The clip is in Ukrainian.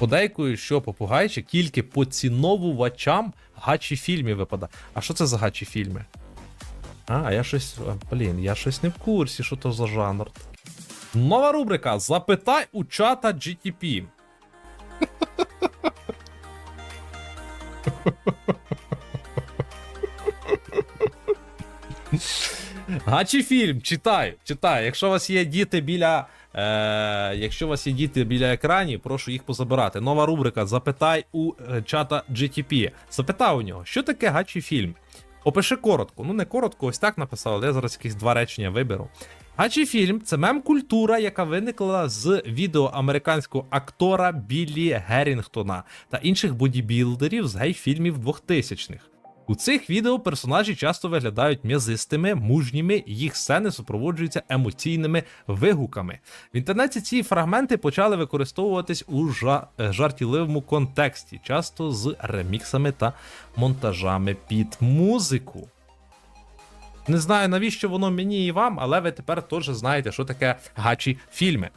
Подейкую, що попугайчик тільки поціновувачам гачі фільмів випадає. А що це за гачі фільми? А, я щось. Блін, я щось не в курсі, що то за жанр. Нова рубрика Запитай у чата GTP. Гачі фільм, читай, читай. Якщо у вас є діти біля. Е, якщо у вас є діти біля екранів, прошу їх позабирати. Нова рубрика Запитай у е, чата GTP. Запитай у нього, що таке гачі фільм? Опиши коротко. Ну, не коротко, ось так написав, але я зараз якісь два речення виберу. Гачі фільм це мем-культура, яка виникла з відео американського актора Біллі Геррінгтона та інших бодібілдерів з гей-фільмів 2000-х. У цих відео персонажі часто виглядають м'язистими, мужніми, їх сцени супроводжуються емоційними вигуками. В інтернеті ці фрагменти почали використовуватись у жа- е, жартівливому контексті, часто з реміксами та монтажами під музику. Не знаю, навіщо воно мені і вам, але ви тепер теж знаєте, що таке гачі фільми.